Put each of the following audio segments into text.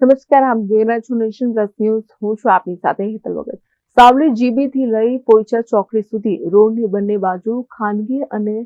નમસ્કાર, આપ જોઈ રહ્યા છો નેશન પ્લસ ન્યૂઝ. હું છું આપની સાથે હેતલ વગર. સાવલી જીબી થી લઈ પોઈચા ચોકડી સુધી રોડની બંને બાજુ ખાનગી અને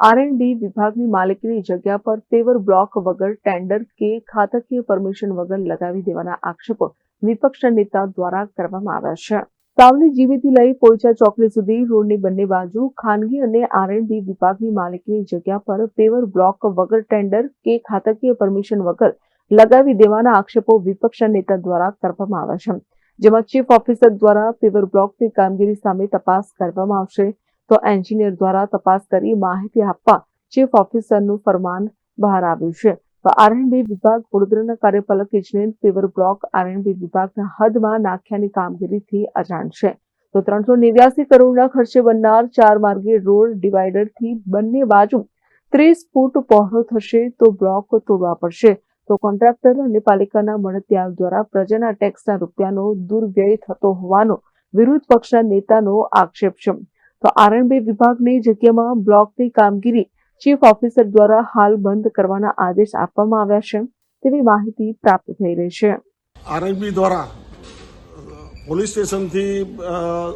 આરએનડી વિભાગની માલિકીની જગ્યા પર પેવર બ્લોક વગર ટેન્ડર કે ખાતકીય પરમિશન વગર લગાવી દેવાના આક્ષેપો વિપક્ષ નેતા દ્વારા કરવામાં આવ્યા છે. સાવલી જીબીથી લઈ પોઈચા ચોકડી સુધી રોડની બંને બાજુ ખાનગી અને આરએનડી વિભાગની માલિકીની જગ્યા પર પેવર બ્લોક વગર ટેન્ડર કે ખાતકીય પરમિશન વગર લગાવી દેવાના આક્ષેપો વિપક્ષના નેતા દ્વારા કરવામાં આવ્યા છે. જેમાં ચીફ ઓફિસર દ્વારા પેવર બ્લોકની કામગીરી સામે તપાસ કરવામાં આવશે. તો એન્જિનિયર દ્વારા તપાસ કરી માહિતી આપવા ચીફ ઓફિસરનું ફરમાન બહાર આવ્યું છે. તો આરએનબી વિભાગ વડોદરાના કાર્યપાલક ઇજનેર પેવર બ્લોક આરએનબી વિભાગના હદમાં નાખ્યાની કામગીરીથી અજાણ છે. તો ત્રણસો નેવ્યાસી કરોડના ખર્ચે બનનાર ચાર માર્ગીય રોડ ડિવાઈડરથી બંને બાજુ ત્રીસ ફૂટ પહોળો થશે તો બ્લોક તોડવા પડશે. તો કોન્ટ્રાક્ટર અને પાલિકાના મળતિયાઓ દ્વારા પ્રજાના ટેક્સના રૂપિયાનો દુર્વ્યય થતો હોવાનો વિરોધ પક્ષના નેતાનો આક્ષેપ છે. તો આરએનબી વિભાગની જગ્યામાં બ્લોકની કામગીરી ચીફ ઓફિસર દ્વારા હાલ બંધ કરવાના આદેશ આપવામાં આવ્યા છે. તેવી માહિતી પ્રાપ્ત થઈ રહી છે. આરએનબી દ્વારા પોલીસ સ્ટેશનથી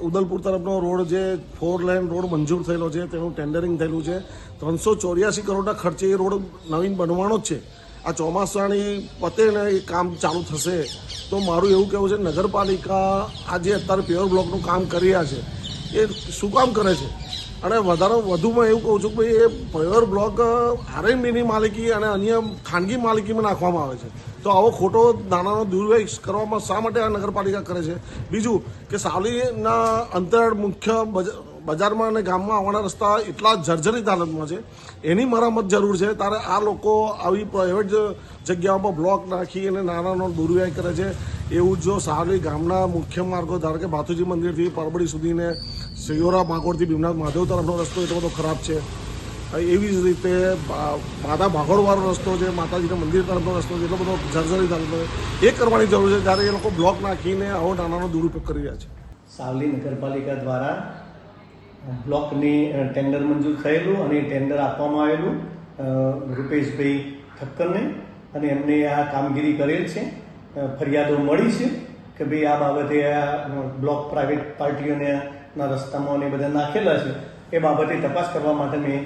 ઉદલપુર તરફનો રોડ જે ફોર લેન રોડ મંજૂર થયેલો છે, તેનું ટેન્ડરિંગ થયેલું છે. ત્રણસો ચોર્યાસી કરોડના ખર્ચે એ રોડ નવીન બનવાનો જ છે. આ ચોમાસાની પતે ને એ કામ ચાલુ થશે, તો મારું એવું કહેવું છે, નગરપાલિકા આ જે અત્યારે પ્યોર બ્લોકનું કામ કરી રહ્યા છે. એ શું કામ કરે છે? અને વધારે વધુમાં એવું કહું છું કે એ પ્યોર બ્લોક આરએનબીની માલિકી અને અન્ય ખાનગી માલિકીમાં નાખવામાં આવે છે. તો આવો ખોટો નાણાંનો દુર્વ્યય કરવામાં શા માટે આ નગરપાલિકા કરે છે? બીજું કે સાવલીના અંતર મુખ્ય બજ- બજારમાં અને ગામમાં આવવાના રસ્તા એટલા જર્જરિત હાલતમાં છે. એની મરામત જરૂર છે. ત્યારે આ લોકો આવી પ્રાઇવેટ જગ્યાઓમાં બ્લોક નાખી અને નાનાનો દુર્વ્યય કરે છે. એવું જો સાવલી ગામના મુખ્ય માર્ગો, ધારો કે ભાથુજી મંદિરથી પરબડી સુધીને સિયોરા માકોડથી ભીમનાથ, મહાદેવ તરફનો રસ્તો એટલો બધો ખરાબ છે. એવી જ રીતે માતા ભાગોળવાળો રસ્તો છે, માતાજીના મંદિર તરફનો રસ્તો છે, એટલો બધો જર્જરિત હાલતો એ કરવાની જરૂર છે. જ્યારે એ લોકો બ્લોક નાખીને આવો નાનાનો દુરુપયોગ કરી રહ્યા છે. સાવલી નગરપાલિકા દ્વારા બ્લોકની ટેન્ડર મંજૂર થયેલું અને ટેન્ડર આપવામાં આવેલું. રૂપેશભાઈ ઠક્કરને અને એમને આ કામગીરી કરેલ છે. ફરિયાદો મળી છે કે ભાઈ આ બાબતે આ બ્લોક પ્રાઇવેટ પાર્ટીઓને ના રસ્તામાં અને બધા નાખેલા છે. એ બાબતે તપાસ કરવા માટે મેં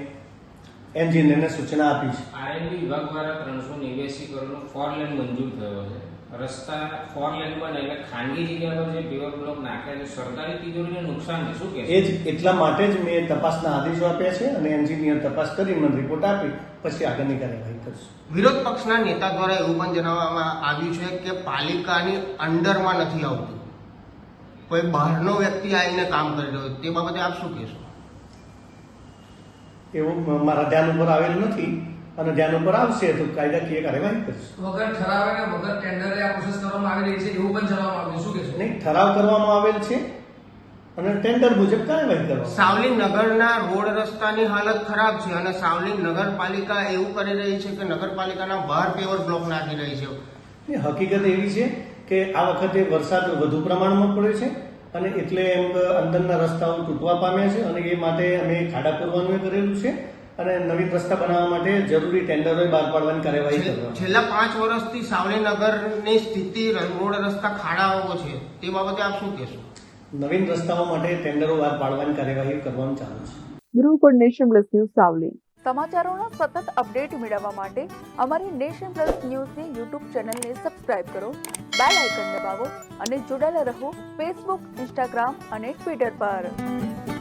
એન્જિનિયરને સૂચના આપી છે. આરએનબી વિભાગ દ્વારા ત્રણસો નેવ્યાસી કરોડનો ફોર લેન મંજૂર થયો છે. રસ્તા ફોર લેન બને એટલે ખાનગી જગ્યા પર જે પેવર બ્લોક નાખે છે સરકારી તિજોરીને નુકસાન છે. શું એ જ એટલા માટે જ મેં તપાસના આદેશો આપ્યા છે અને એન્જિનિયર તપાસ કરી મને રિપોર્ટ આપી પછી આગળની કાર્યવાહી કરશું. વિરોધ પક્ષના નેતા દ્વારા એવું પણ જણાવવામાં આવ્યું છે કે પાલિકાની અંડરમાં નથી આવતું. કોઈ બહારનો વ્યક્તિ આવીને કામ કરી રહ્યો છે. તે બાબતે આપ શું કહેશો? એવું મારા ધ્યાન ઉપર આવેલું નથી. અને ધ્યાન ઉપર આવશે તો કાયદાકીય કાર્યવાહી કરીશું. વગર ઠરાવે ને વગર ટેન્ડરે આ પ્રોસેસ કરવામાં આવી રહી છે એવું પણ જણાવવામાં આવ્યું શું કહેશો? નહીં ઠરાવ કરવામાં આવેલ છે અને ટેન્ડર મુજબ કાર્યવાહી કરવામાં સાવલી નગરના રોડ રસ્તાની હાલત ખરાબ છે અને સાવલી નગરપાલિકા એવું કરી રહી છે કે નગરપાલિકાના બહાર પેવર બ્લોક નાખી રહી છે. એ હકીકત એવી છે કે આ વખતે વરસાદ વધુ પ્રમાણમાં પડ્યો છે અને એટલે એમ અંદરના રસ્તાઓ તૂટવા પામ્યા છે અને એ માટે અમે ખાડા પૂરવાનું કરેલું છે. અને નવી રસ્તા બનાવવા માટે જરૂરી ટેન્ડરો બહાર પાડવાની કાર્યવાહી છેલ્લા પાંચ વર્ષથી સાવલી નગરની સ્થિતિ રોડ રસ્તા ખાડાઓ છે તે બાબતે આપ શું કહેશો? નવીન રસ્તાઓ માટે ટેન્ડરો બહાર પાડવાની કાર્યવાહી કરવાનું ચાલુ છે. Bureau report nation plus news Savli. સમાચારોનો સતત અપડેટ મેળવવા માટે અમારી નેશન પ્લસ ન્યૂઝની યુટ્યુબ ચેનલને સબસ્ક્રાઇબ કરો બેલ આઇકન દબાવો અને જોડાયેલા રહો ફેસબુક ઇન્સ્ટાગ્રામ અને ટ્વિટર પર.